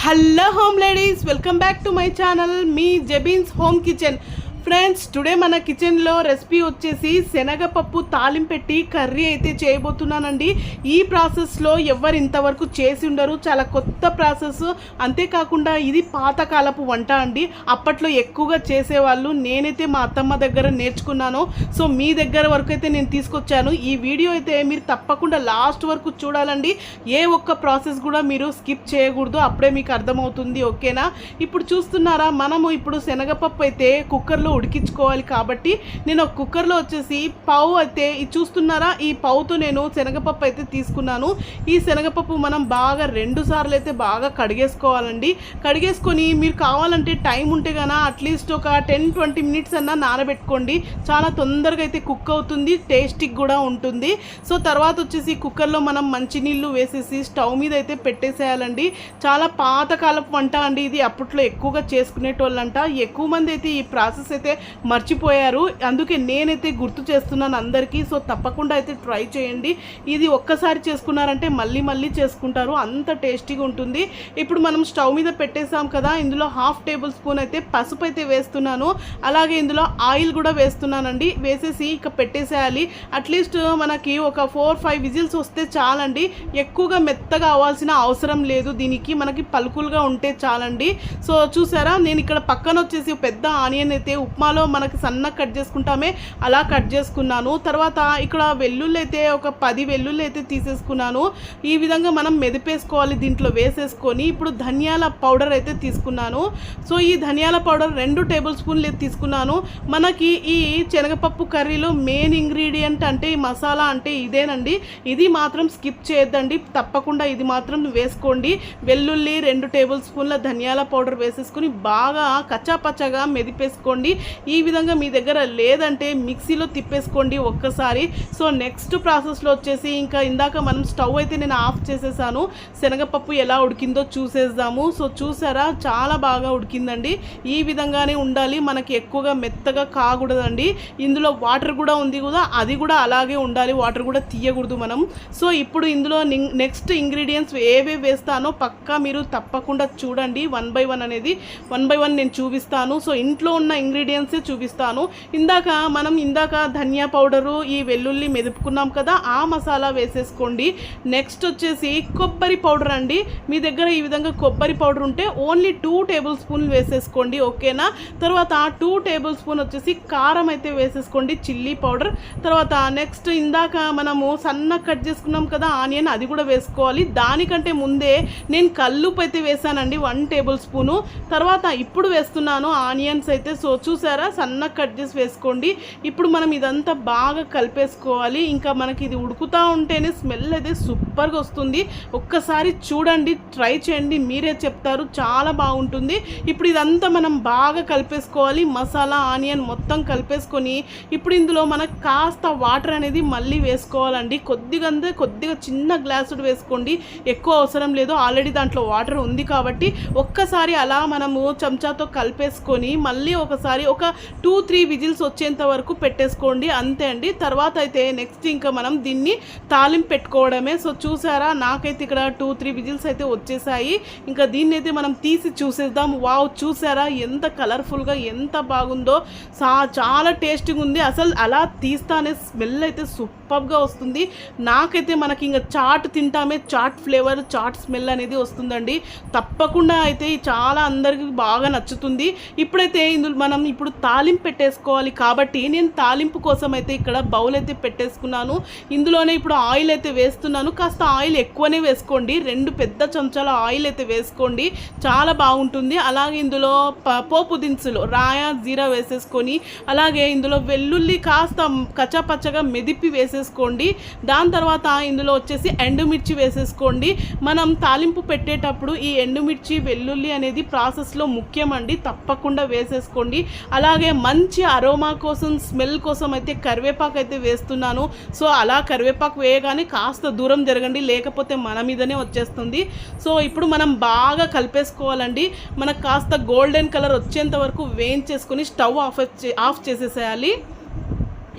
hello home ladies welcome back to my channel మీ జెబీన్స్ home kitchen friends today మన కిచెన్లో recipe వచ్చేసి శనగపప్పు తాలింపెట్టి కర్రీ అయితే చేయబోతున్నానండి. ఈ ప్రాసెస్లో ఎవరు ఇంతవరకు చేసి ఉండరు చాలా కొత్త ప్రాసెస్. అంతేకాకుండా ఇది పాతకాలపు వంట అండి. అప్పట్లో ఎక్కువగా చేసేవాళ్ళు నేనైతే మా అత్తమ్మ దగ్గర నేర్చుకున్నాను. సో మీ దగ్గర వరకు అయితే నేను తీసుకొచ్చాను. ఈ వీడియో అయితే మీరు తప్పకుండా లాస్ట్ వరకు చూడాలండి. ఏ ఒక్క ప్రాసెస్ కూడా మీరు స్కిప్ చేయకూడదు అప్పుడే మీకు అర్థమవుతుంది ఓకేనా? ఇప్పుడు చూస్తున్నారా మనము ఇప్పుడు శనగపప్పు అయితే కుక్కర్లో ఉడికించుకోవాలి కాబట్టి నేను ఒక కుక్కర్లో వచ్చేసి పావు అయితే ఇది చూస్తున్నారా? ఈ పావుతో నేను శనగపప్పు అయితే తీసుకున్నాను. ఈ శనగపప్పు మనం బాగా రెండు సార్లు అయితే బాగా కడిగేసుకోవాలండి. కడిగేసుకొని మీరు కావాలంటే టైం ఉంటే కన్నా అట్లీస్ట్ ఒక టెన్ ట్వంటీ మినిట్స్ అన్నా నానబెట్టుకోండి. చాలా తొందరగా అయితే కుక్ అవుతుంది టేస్టీకి కూడా ఉంటుంది. సో తర్వాత వచ్చేసి కుక్కర్లో మనం మంచినీళ్ళు వేసేసి స్టవ్ మీద అయితే పెట్టేసేయాలండి. చాలా పాతకాలపు వంట అండి ఇది. అప్పట్లో ఎక్కువగా చేసుకునేటోళ్ళంట. ఎక్కువ మంది అయితే ఈ ప్రాసెస్ అయితే అయితే మర్చిపోయారు. అందుకే నేనైతే గుర్తు చేస్తున్నాను అందరికీ. సో తప్పకుండా అయితే ట్రై చేయండి. ఇది ఒక్కసారి చేసుకున్నారంటే మళ్ళీ మళ్ళీ చేసుకుంటారు. అంత టేస్టీగా ఉంటుంది. ఇప్పుడు మనం స్టవ్ మీద పెట్టేసాం కదా ఇందులో హాఫ్ టేబుల్ స్పూన్ అయితే పసుపు అయితే వేస్తున్నాను. అలాగే ఇందులో ఆయిల్ కూడా వేస్తున్నానండి. వేసేసి ఇక పెట్టేసేయాలి. అట్లీస్ట్ మనకి ఒక ఫోర్ ఫైవ్ విజిల్స్ వస్తే చాలండి. ఎక్కువగా మెత్తగా అవ్వాల్సిన అవసరం లేదు. దీనికి మనకి పలుకులుగా ఉంటే చాలండి. సో చూసారా? నేను ఇక్కడ పక్కన వచ్చేసి పెద్ద ఆనియన్ అయితే ఉప్మాలో మనకి సన్నగా కట్ చేసుకుంటామే అలా కట్ చేసుకున్నాను. తర్వాత ఇక్కడ వెల్లుల్లి అయితే ఒక పది వెల్లుల్లి అయితే తీసేసుకున్నాను. ఈ విధంగా మనం మెదిపేసుకోవాలి దీంట్లో వేసేసుకొని. ఇప్పుడు ధనియాల పౌడర్ అయితే తీసుకున్నాను. సో ఈ ధనియాల పౌడర్ రెండు టేబుల్ స్పూన్లు తీసుకున్నాను. మనకి ఈ శనగపప్పు కర్రీలో మెయిన్ ఇంగ్రీడియంట్ అంటే ఈ మసాలా అంటే ఇదేనండి. ఇది మాత్రం స్కిప్ చేయొద్దండి. తప్పకుండా ఇది మాత్రం వేసుకోండి. వెల్లుల్లి రెండు టేబుల్ స్పూన్ల ధనియాల పౌడర్ వేసేసుకుని బాగా కచ్చాపచ్చగా మెదిపేసుకోండి. ఈ విధంగా మీ దగ్గర లేదంటే మిక్సీలో తిప్పేసుకోండి ఒక్కసారి. సో నెక్స్ట్ ప్రాసెస్లో వచ్చేసి ఇంకా ఇందాక మనం స్టవ్ అయితే నేను ఆఫ్ చేసేసాను. శనగపప్పు ఎలా ఉడికిందో చూసేద్దాము. సో చూసారా? చాలా బాగా ఉడికిందండి. ఈ విధంగానే ఉండాలి. మనకి ఎక్కువగా మెత్తగా కాకూడదండి. ఇందులో వాటర్ కూడా ఉంది కూడా అది కూడా అలాగే ఉండాలి. వాటర్ కూడా తీయకూడదు మనం. సో ఇప్పుడు ఇందులో నెక్స్ట్ ఇంగ్రీడియంట్స్ ఏవే వేస్తానో పక్కా మీరు తప్పకుండా చూడండి. వన్ బై వన్ అనేది వన్ బై వన్ నేను చూపిస్తాను. సో ఇంట్లో ఉన్న ఇంగ్రీడియంట్సే చూపిస్తాను. ఇందాక మనం ఇందాక ధనియా పౌడరు ఈ వెల్లుల్లి మెదుపుకున్నాం కదా ఆ మసాలా వేసేసుకోండి. నెక్స్ట్ వచ్చేసి కొబ్బరి పౌడర్ అండి. మీ దగ్గర ఈ విధంగా కొబ్బరి పౌడర్ ఉంటే ఓన్లీ టూ టేబుల్ స్పూన్లు వేసేసుకోండి ఓకేనా? తర్వాత టూ టేబుల్ స్పూన్ వచ్చేసి కారం అయితే వేసేసుకోండి చిల్లీ పౌడర్ తర్వాత నెక్స్ట్ ఇందాక మనము సన్న కట్ చేసుకున్నాం కదా ఆనియన్ అది కూడా వేసుకోవాలి. దానికంటే ముందే నేను కల్లుపు అయితే వేసానండి వన్ టేబుల్ స్పూను తర్వాత ఇప్పుడు వేస్తున్నాను ఆనియన్స్ అయితే సో చూసారా? సన్న కట్ చేసి వేసుకోండి. ఇప్పుడు మనం ఇదంతా బాగా కలిపేసుకోవాలి. ఇంకా మనకి ఇది ఉడుకుతూ ఉంటేనే స్మెల్ అయితే సూపర్గా వస్తుంది. ఒక్కసారి చూడండి ట్రై చేయండి. మీరే చెప్తారు చాలా బాగుంటుంది. ఇప్పుడు ఇదంతా మనం బాగా కలిపేసుకోవాలి. మసాలా ఆనియన్ మొత్తం కలిపేసుకొని ఇప్పుడు ఇందులో మనకు కాస్త వాటర్ అనేది మళ్ళీ వేసుకోవాలండి. కొద్దిగా అంతే కొద్దిగా చిన్న గ్లాసుడు వేసుకోండి. ఎక్కువ అవసరం లేదు. ఆల్రెడీ దాంట్లో వాటర్ ఉంది కాబట్టి ఒక్కసారి అలా మనము చెంచాతో కలిపేసుకొని మళ్ళీ ఒకసారి ఒక టూ త్రీ విజిల్స్ వచ్చేంత వరకు పెట్టేసుకోండి. అంతే అండి. తర్వాత అయితే నెక్స్ట్ ఇంకా మనం దీన్ని తాలింపు పెట్టుకోవడమే. సో చూసారా? నాకైతే ఇక్కడ టూ త్రీ విజిల్స్ అయితే వచ్చేసాయి. ఇంకా దీన్ని అయితే మనం తీసి చూసేద్దాం. వావ్ చూసారా? ఎంత కలర్ఫుల్గా ఎంత బాగుందో. సా చాలా టేస్టీగా ఉంది. అసలు అలా తీస్తానే స్మెల్ అయితే సూపర్ సూపర్గా వస్తుంది. నాకైతే మనకి ఇంకా చాట్ తింటామే చాట్ ఫ్లేవర్ చాట్ స్మెల్ అనేది వస్తుందండి. తప్పకుండా అయితే చాలా అందరికి బాగా నచ్చుతుంది. ఇప్పుడైతే ఇందులో మనం ఇప్పుడు తాలింపు పెట్టేసుకోవాలి కాబట్టి నేను తాలింపు కోసం అయితే ఇక్కడ బౌల్ అయితే పెట్టేసుకున్నాను. ఇందులోనే ఇప్పుడు ఆయిల్ అయితే వేస్తున్నాను. కాస్త ఆయిల్ ఎక్కువనే వేసుకోండి. రెండు పెద్ద చెంచాల ఆయిల్ అయితే వేసుకోండి. చాలా బాగుంటుంది. అలాగే ఇందులో ప- పోపు దినుసులు రాయ జీరా వేసేసుకొని అలాగే ఇందులో వెల్లుల్లి కాస్త కచ్చాపచ్చగా మెదిపి వేసేసుకోండి. దాని తర్వాత ఇందులో వచ్చేసి ఎండుమిర్చి వేసేసుకోండి. మనం తాలింపు పెట్టేటప్పుడు ఈ ఎండుమిర్చి వెల్లుల్లి అనేది ప్రాసెస్లో ముఖ్యమండి. తప్పకుండా వేసేసుకోండి. అలాగే మంచి అరోమా కోసం స్మెల్ కోసం అయితే కరివేపాకు అయితే వేస్తున్నాను. సో అలా కరివేపాకు వేయగానే కాస్త దూరం జరగండి. లేకపోతే మన మీదనే వచ్చేస్తుంది. సో ఇప్పుడు మనం బాగా కలిపేసుకోవాలండి. మనకు కాస్త గోల్డెన్ కలర్ వచ్చేంత వరకు వేయించేసుకొని స్టవ్ ఆఫ్ చే- ఆఫ్ చేసేసేయాలి.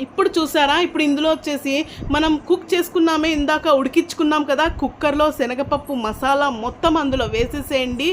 ఇప్పుడు చూసారా? ఇప్పుడు ఇందులో వచ్చేసి మనం కుక్ చేసుకున్నామే ఇందాక ఉడికించుకున్నాం కదా కుక్కర్లో శనగపప్పు మసాలా మొత్తం అందులో వేసేసేయండి.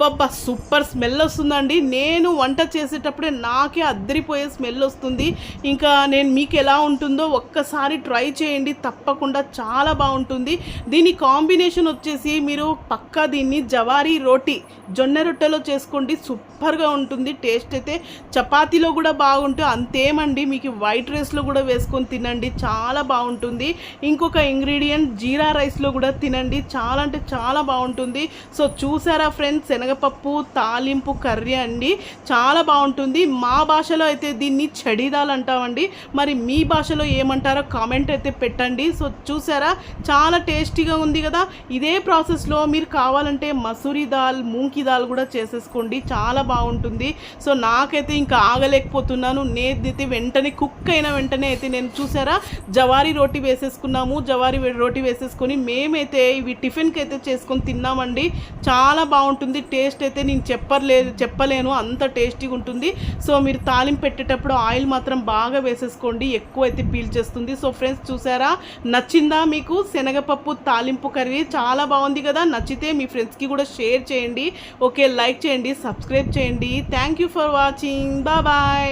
బాబా సూపర్ స్మెల్ వస్తుందండి. నేను వంట చేసేటప్పుడే నాకే అద్దరిపోయే స్మెల్ వస్తుంది. ఇంకా నేను మీకు ఎలా ఉంటుందో ఒక్కసారి ట్రై చేయండి. తప్పకుండా చాలా బాగుంటుంది. దీని కాంబినేషన్ వచ్చేసి మీరు పక్కా దీన్ని జవారీ రోటీ జొన్న రొట్టెలో చేసుకోండి. సూపర్గా ఉంటుంది. టేస్ట్ అయితే చపాతీలో కూడా బాగుంటుంది. అంతేమండి మీకు వైట్ రైస్లో కూడా వేసుకొని తినండి చాలా బాగుంటుంది. ఇంకొక ఇంగ్రీడియంట్ జీరా రైస్లో కూడా తినండి చాలా అంటే చాలా బాగుంటుంది. సో చూసారా ఫ్రెండ్స్ శనగపప్పు తాలింపు కర్రీ అండి చాలా బాగుంటుంది. మా భాషలో అయితే దీన్ని చడిదాలు అంటామండి. మరి మీ భాషలో ఏమంటారో కామెంట్ అయితే పెట్టండి. సో చూసారా చాలా టేస్టీగా ఉంది కదా. ఇదే ప్రాసెస్లో మీరు కావాలంటే మసూరి దాల్ మూంకి దాల్ కూడా చేసేసుకోండి చాలా బాగుంటుంది. సో నాకైతే ఇంకా ఆగలేకపోతున్నాను. నేనైతే వెంటనే కుక్ అయిన వెంటనే అయితే నేను చూసారా? జవారీ రోటీ వేసేసుకున్నాము. జవారీ రోటీ వేసేసుకొని మేమైతే ఇవి టిఫిన్కి అయితే చేసుకొని తిన్నామండి. చాలా బాగుంటుంది. టేస్ట్ అయితే నేను చెప్పలేదు చెప్పలేను. అంత టేస్టీగా ఉంటుంది. సో మీరు తాలింపు పెట్టేటప్పుడు ఆయిల్ మాత్రం బాగా వేసేసుకోండి. ఎక్కువ అయితే పీల్చేస్తుంది సో ఫ్రెండ్స్ చూసారా? నచ్చిందా మీకు? శనగపప్పు తాలింపు కర్రీ చాలా బాగుంది కదా? నచ్చితే మీ ఫ్రెండ్స్కి కూడా షేర్ చేయండి. ఓకే లైక్ చేయండి సబ్స్క్రైబ్ చేయండి. Thank you for watching. Bye.